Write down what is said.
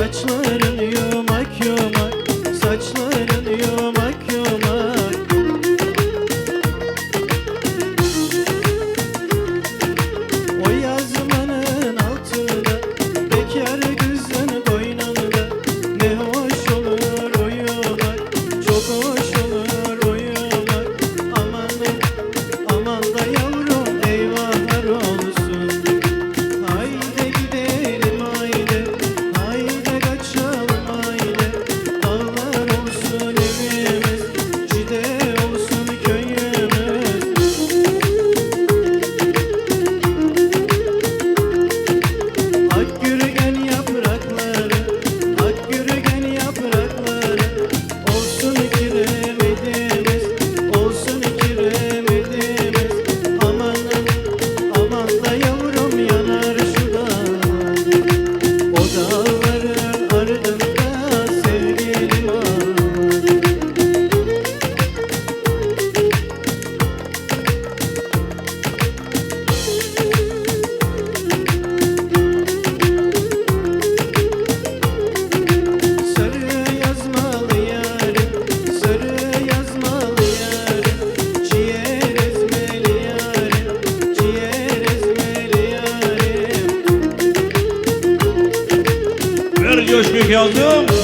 saçlarıyım Coşkun yazdım.